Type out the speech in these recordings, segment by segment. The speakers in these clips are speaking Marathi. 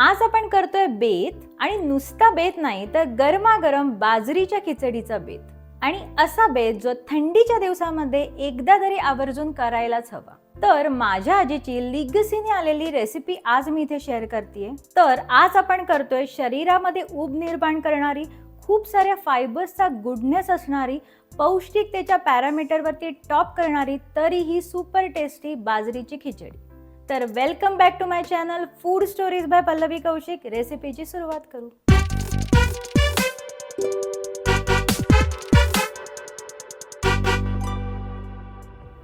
आज आपण करतोय बेत आणि नुसता बेत नाही तर गरमागरम बाजरीच्या खिचडीचा बेत. आणि असा बेत जो थंडीच्या दिवसामध्ये एकदा तरी आवर्जून करायलाच हवा. तर माझ्या आजीची लिगसीने आलेली रेसिपी आज मी इथे शेअर करते तर आज आपण करतोय शरीरामध्ये ऊब निर्माण करणारी खूप साऱ्या फायबर्सचा गुडनेस असणारी पौष्टिकतेच्या पॅरामीटरवरती टॉप करणारी तरीही सुपर टेस्टी बाजरीची खिचडी. तर welcome back to my channel food stories by Pallavi Kaushik रेसिपीची सुरुवात करू.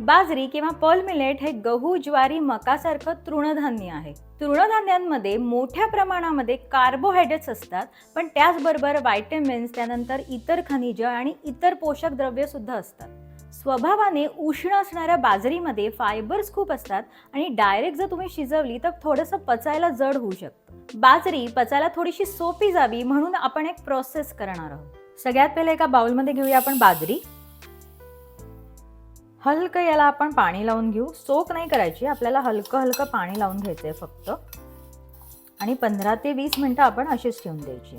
बाजरी किंवा पर्ल मिलेट हे गहू ज्वारी मकासारखं तृणधान्य आहे. तृणधान्यांमध्ये मोठ्या प्रमाणामध्ये कार्बोहायड्रेट्स असतात पण त्याचबरोबर व्हायटमिन्स त्यानंतर इतर खनिज आणि इतर पोषक द्रव्य सुद्धा असतात. स्वभावाने उष्ण असणाऱ्या बाजरीमध्ये फायबर्स खूप असतात आणि डायरेक्ट जर तुम्ही शिजवली तर थोडंसं पचायला जड होऊ शकतं. बाजरी पचायला थोडीशी सोपी जावी म्हणून आपण एक प्रोसेस करणार आहोत. सगळ्यात पहिले एका बाउलमध्ये घेऊया आपण बाजरी. हलकं याला आपण पाणी लावून घेऊ. सोक नाही करायची आपल्याला हलकं हलकं पाणी लावून घ्यायचं आहे फक्त. आणि पंधरा ते वीस मिनटं आपण अशीच ठेवून द्यायची.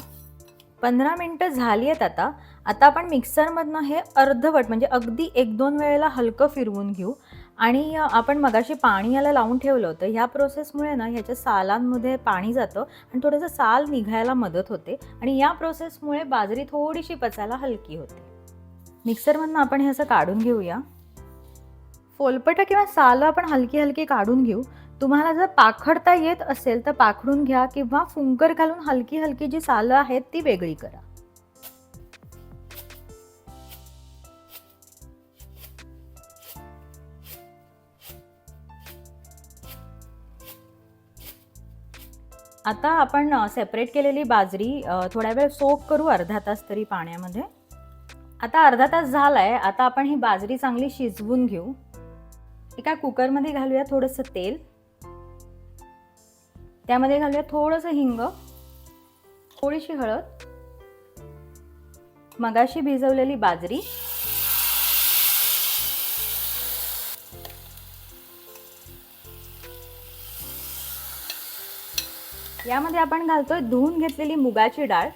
पंधरा मिनटं झाली आहेत आता. आता आपण मिक्सरमधनं हे अर्धवट म्हणजे अगदी एक दोन वेळेला हलकं फिरवून घेऊ. आणि आपण मगाशी पाणी याला लावून ठेवलं होतं. ह्या प्रोसेसमुळे ना ह्याच्या सालांमध्ये पाणी जातं आणि थोडंसं साल निघायला मदत होते. आणि या प्रोसेसमुळे बाजरी थोडीशी पचायला हलकी होते. मिक्सरमधनं आपण हे असं काढून घेऊया. फोलपटं किंवा सालं आपण हलकी हलकी काढून घेऊ. तुम्हाला जर पाखडता येत असेल तर पाखडून घ्या किंवा फुंकर घालून हलकी हलकी जी सालं आहेत ती वेगळी करा. आता आपण सेपरेट केलेली बाजरी थोड्या वेळ सोक करू अर्धा तास तरी पाण्यामध्ये. आता अर्धा तास झाला आहे आता आपण ही बाजरी चांगली शिजवून घेऊ. एका कुकरमध्ये घालूया थोडंसं तेल. त्यामध्ये घालूया थोडंसं हिंग थोडीशी हळद मगाशी भिजवलेली बाजरी. यामध्ये आपण घालतोय धुवून घेतलेली मुगाची डाळ.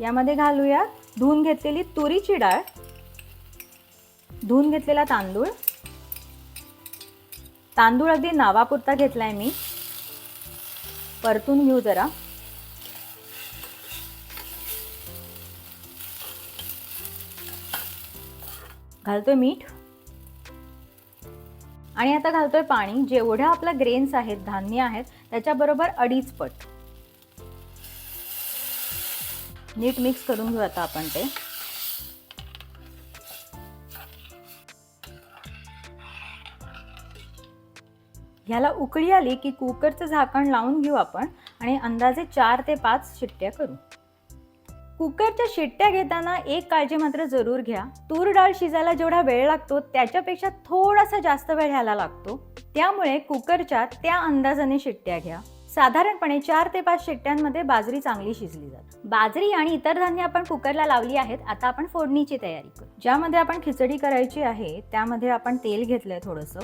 यामध्ये घालूया धुवून घेतलेली तुरीची डाळ. धुवून घेतलेला तांदूळ. तांदूळ अगदी नावापुरता घेतलाय मी. परतून घेऊ जरा. घालतोय मीठ. आणि आता घालतोय पाणी. जेवढ्या आपल्या ग्रेन्स आहेत धान्य आहेत त्याच्याबरोबर अडीच पट. नीट मिक्स करून घेऊ आता आपण ते. ह्याला उकळी आली की कुकरचं झाकण लावून घेऊ आपण आणि अंदाजे चार ते पाच शिट्ट्या करू. कुकरच्या शिट्ट्या घेताना एक काळजी मात्र जरूर घ्या. तूर डाळ शिजायला जेवढा वेळ लागतो त्याच्यापेक्षा थोडासा जास्त वेळ ह्याला लागतो. त्यामुळे कुकरच्या त्या अंदाजाने शिट्ट्या घ्या. साधारणपणे चार ते पाच शिट्ट्यांमध्ये बाजरी चांगली शिजली जाते. बाजरी आणि इतर धान्य आपण कुकरला लावली आहेत आता आपण फोडणीची तयारी करू. ज्यामध्ये आपण खिचडी करायची आहे त्यामध्ये आपण तेल घेतलंय थोडंसं.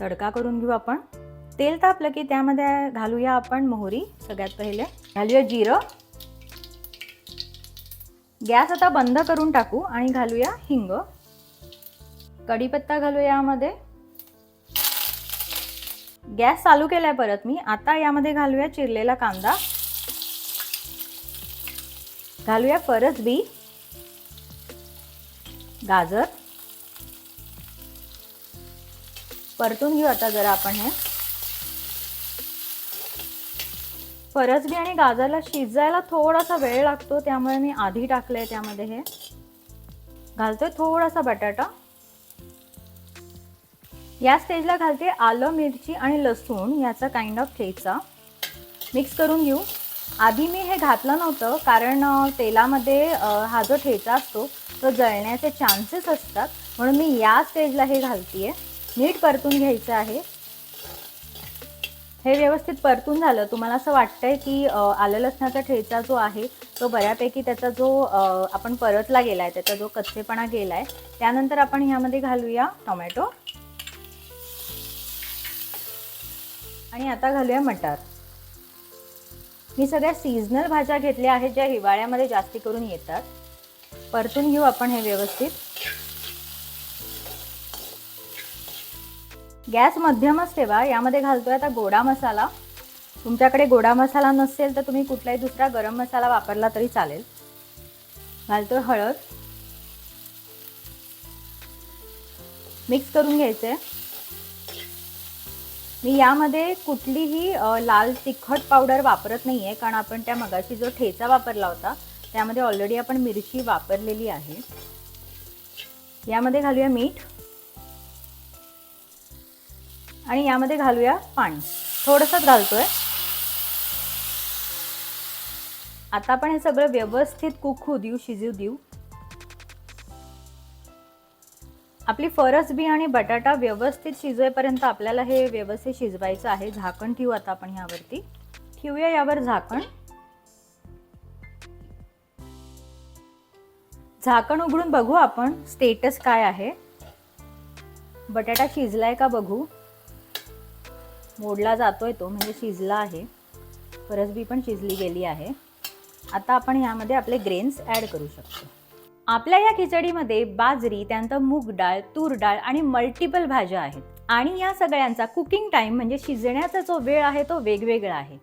तडका करून घेऊ आपण. तेल तापलं की त्यामध्ये घालूया आपण मोहरी सगळ्यात पहिले. घालूया जिरं. गॅस आता बंद करून टाकू आणि घालूया हिंग. कढीपत्ता घालूया यामध्ये. गॅस चालू केलाय परत मी. आता यामध्ये घालूया चिरलेला कांदा. घालूया परत बी. गाजर. परतून घेऊ आता जरा आपण हे. फरसबी आणि गाजरला शिजायला थोडासा वेळ लागतो त्यामुळे मी आधी टाकलंय त्यामध्ये हे. घालतोय थोडासा बटाटा. या स्टेजला घालते आलं मिरची आणि लसूण याचा काइंड ऑफ ठेचा. मिक्स करून घेऊ. आधी मी हे घातलं नव्हतं कारण तेलामध्ये हा जो ठेचा असतो तो जळण्याचे चान्सेस असतात. म्हणून मी या स्टेजला हे घालतीये. नीट परतून घ्यायचं आहे. हे व्यवस्थित परतून झालं. तुम्हाला असं वाटतंय की आलं लसणाचा ठेचा जो आहे तो बऱ्यापैकी त्याचा जो आपण परतला गेला आहे त्याचा जो कच्चेपणा गेला आहे त्यानंतर आपण ह्यामध्ये घालूया टोमॅटो. आणि आता घालूया मटार. मी सगळ्या सीझनल भाज्या घेतल्या आहेत ज्या हिवाळ्यामध्ये जास्ती करून येतात. परतून घेऊ आपण हे व्यवस्थित. गॅस मध्यमच ठेवा यामध्ये घालतोय आता गोडा मसाला. तुमच्याकडे गोडा मसाला नसेल तर तुम्ही कुठलाही दुसरा गरम मसाला वापरला तरी चालेल. घालतोय हळद. मिक्स करून घ्यायचे. मी यामध्ये कुठलीही लाल तिखट पावडर वापरत नाही आहे कारण आपण त्या मगाशी जो ठेचा वापरला होता त्यामध्ये ऑलरेडी आपण मिरची वापरलेली आहे. यामध्ये घालूया मीठ. आणि यामध्ये घालूया पाणी. थोडंसंच घालतोय. आता आपण हे सगळं व्यवस्थित कुक होऊ देऊ शिजू देऊ. आपली फरसबी आणि बटाटा व्यवस्थित शिजवेपर्यंत आपल्याला हे व्यवस्थित शिजवायचं आहे. झाकण ठेवू आता आपण ह्यावरती. ठेवूया यावर झाकण. झाकण उघडून बघू आपण स्टेटस काय आहे. बटाटा शिजलाय का बघू. मोडला जातो आहे तो म्हणजे शिजला आहे. फरसबी पण शिजली गेली आहे. आता आपण यामध्ये आपले ग्रेन्स ॲड करू शकतो. आपल्या या खिचडीमध्ये बाजरी त्यानंतर मूग डाळ तूर डाळ आणि मल्टिपल भाज्या आहेत. आणि या सगळ्यांचा कुकिंग टाईम म्हणजे शिजण्याचा जो वेळ आहे तो वेगवेगळा आहे.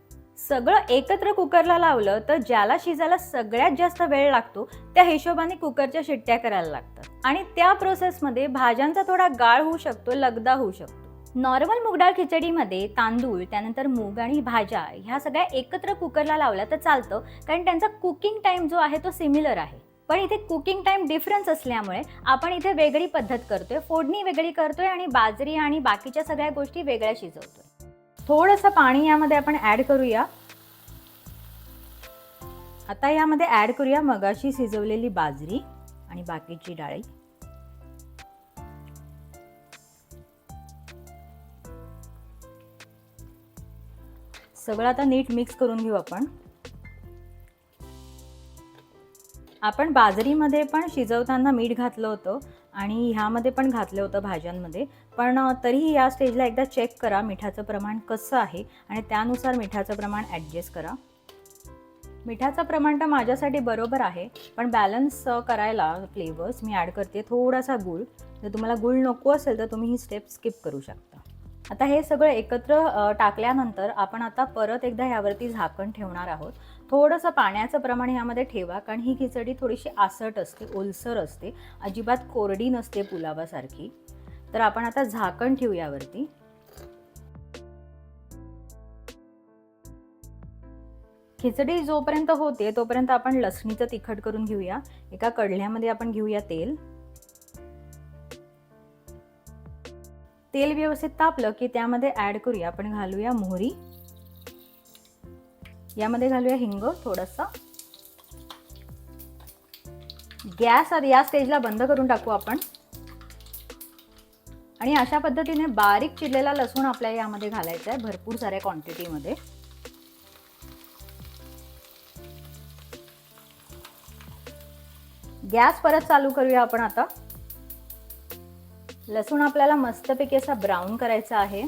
सगळं एकत्र कुकरला लावलं तर ज्याला शिजायला सगळ्यात जास्त वेळ लागतो त्या हिशोबाने कुकरच्या शिट्ट्या करायला लागतात. आणि त्या प्रोसेसमध्ये भाज्यांचा थोडा गाळ होऊ शकतो लगदा होऊ शकतो. नॉर्मल मुगडाळ खिचडीमध्ये तांदूळ त्यानंतर मूग आणि भाज्या ह्या सगळ्या एकत्र कुकरला लावल्या तर चालतं कारण त्यांचा कुकिंग टाईम जो आहे तो सिमिलर आहे. पण इथे कुकिंग टाईम डिफरन्स असल्यामुळे आपण इथे वेगळी पद्धत करतोय फोडणी वेगळी करतोय आणि बाजरी आणि बाकीच्या सगळ्या गोष्टी वेगळ्या शिजवतोय. थोडंसं पाणी यामध्ये आपण ॲड करूया. आता यामध्ये ॲड करूया मगाशी शिजवलेली बाजरी आणि बाकीची डाळी. सगळं आता नीट मिक्स करून घेऊ आपण. आपण बाजरीमध्ये पण शिजवताना मीठ घातलं होतं आणि ह्यामध्ये पण घातलं होतं भाज्यांमध्ये. पण तरीही या स्टेजला एकदा चेक करा मिठाचं प्रमाण कसं आहे आणि त्यानुसार मिठाचं प्रमाण ॲडजस्ट करा. मिठाचं प्रमाण तर माझ्यासाठी बरोबर आहे पण बॅलन्स करायला फ्लेवर्स मी ॲड करते थोडासा गूळ. जर तुम्हाला गूळ नको असेल तर तुम्ही ही स्टेप स्किप करू शकता. आता हे सगळं एकत्र टाकल्यानंतर आपण आता परत एकदा ह्यावरती झाकण ठेवणार आहोत. थोडंसं पाण्याचं प्रमाण यामध्ये ठेवा कारण ही खिचडी थोडीशी आसट असते ओलसर असते अजिबात कोरडी नसते पुलावासारखी. तर आपण आता झाकण ठेवू यावरती. खिचडी जोपर्यंत होते तोपर्यंत आपण लसणीचं तिखट करून घेऊया. एका कढल्यामध्ये आपण घेऊया तेल. तेल व्यवस्थित तापलं की त्यामध्ये ॲड करूया. आपण घालूया मोहरी. यामध्ये घालूया हिंग थोडासा. गॅस आधी या स्टेजला बंद करून टाकू आपण. आणि अशा पद्धतीने बारीक चिरलेला लसूण आपल्या यामध्ये घालायचा आहे. भरपूर साऱ्या क्वांटिटीमध्ये गॅस परत चालू करूया आपण आता. लसूण आपल्याला मस्तपैकी असा ब्राऊन करायचा आहे.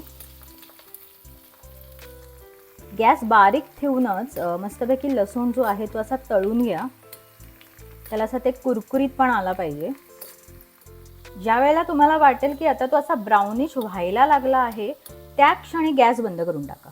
गॅस बारीक ठेवूनच मस्तपैकी लसूण जो आहे तो असा तळून घ्या. त्याला असा ते कुरकुरीत पण आला पाहिजे. ज्या वेळेला तुम्हाला वाटेल की आता तो असा ब्राउनिश व्हायला लागला आहे त्या क्षणी गॅस बंद करून टाका.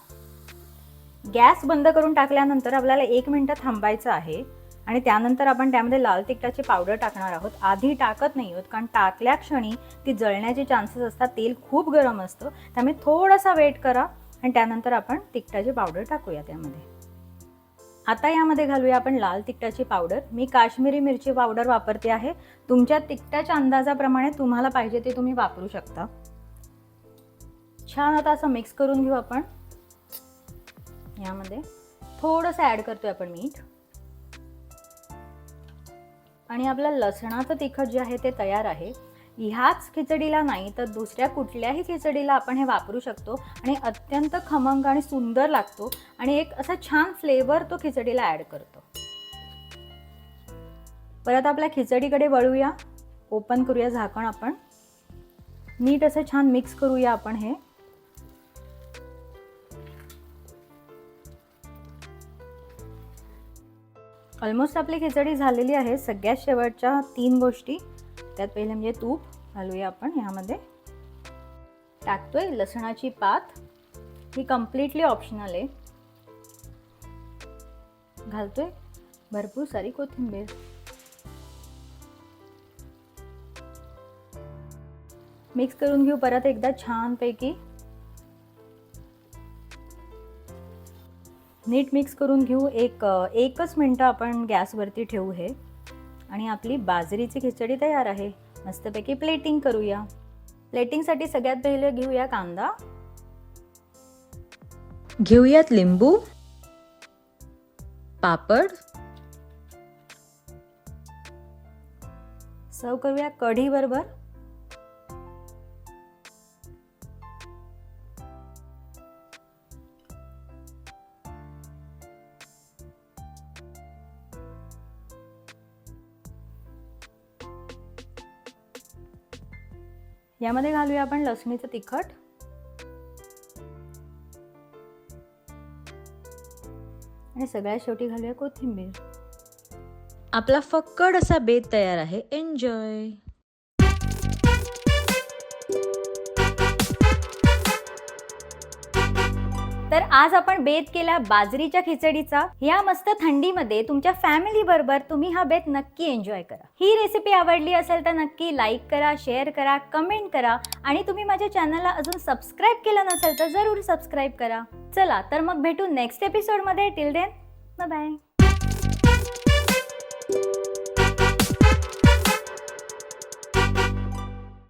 गॅस बंद करून टाकल्यानंतर आपल्याला एक मिनटं थांबायचं आहे. आणि त्यानंतर आपण त्यामध्ये लाल तिखटाची पावडर टाकणार आहोत. आधी टाकत नाही आहोत कारण टाकल्या क्षणी ती जळण्याचे चान्सेस असतात. तेल खूप गरम असतं. त्यामुळे थोडासा वेट करा आणि त्यानंतर आपण तिखटाची पावडर टाकूया त्यामध्ये. आता यामध्ये घालूया आपण लाल तिखटाची पावडर. मी काश्मीरी मिरची पावडर वापरते आहे. तुमच्या तिखटाच्या अंदाजाप्रमाणे तुम्हाला पाहिजे ते तुम्ही वापरू शकता. छान आता असं मिक्स करून घेऊ आपण. यामध्ये थोडंसं ॲड करतोय आपण मीठ. आणि आपलं लसणाचं तिखट जे आहे ते तयार आहे. ह्याच खिचडीला नाही तर दुसऱ्या कुठल्याही खिचडीला आपण हे वापरू शकतो. आणि अत्यंत खमंग आणि सुंदर लागतो आणि एक असा छान फ्लेवर तो खिचडीला ॲड करतो. परत आपल्या खिचडीकडे वळूया. ओपन करूया झाकण आपण. नीट असं छान मिक्स करूया आपण हे. ऑलमोस्ट आपली खिचडी झालेली आहे. सगळ्यात शेवटच्या तीन गोष्टी. त्यात पहिले म्हणजे तूप. घालूया आपण ह्यामध्ये टाकतोय लसणाची पात. ही कम्प्लिटली ऑप्शनल आहे. घालतोय भरपूर सारी कोथिंबीर. मिक्स करून घेऊ परत एकदा छानपैकी. नीट मिक्स करून घेऊ. एक एकच मिनटं आपण गॅसवरती ठेवू हे. आणि आपली बाजरीची खिचडी तयार आहे. मस्तपैकी प्लेटिंग करूया. प्लेटिंगसाठी सगळ्यात पहिले घेऊया कांदा. घेऊयात लिंबू. पापड. सर्व करूया कढी बरोबर यामध्ये घालूया आपण लसणीचं तिखट. आणि सगळ्यात शेवटी घालूया कोथिंबीर. आपला फक्कड असा बेत तयार आहे. एन्जॉय तर आज आपण बेत केला बाजरीच्या खिचडीचा. या मस्त थंडीमध्ये तुमच्या फॅमिली बरोबर तुम्ही हा बेत नक्की एन्जॉय करा. ही रेसिपी आवडली असेल तर नक्की लाईक करा शेअर करा कमेंट करा आणि तुम्ही माझ्या चॅनलला अजून सबस्क्राईब केलं नसेल तर जरूर सबस्क्राईब करा. चला तर मग भेटू नेक्स्ट एपिसोडमध्ये टिल देन बाय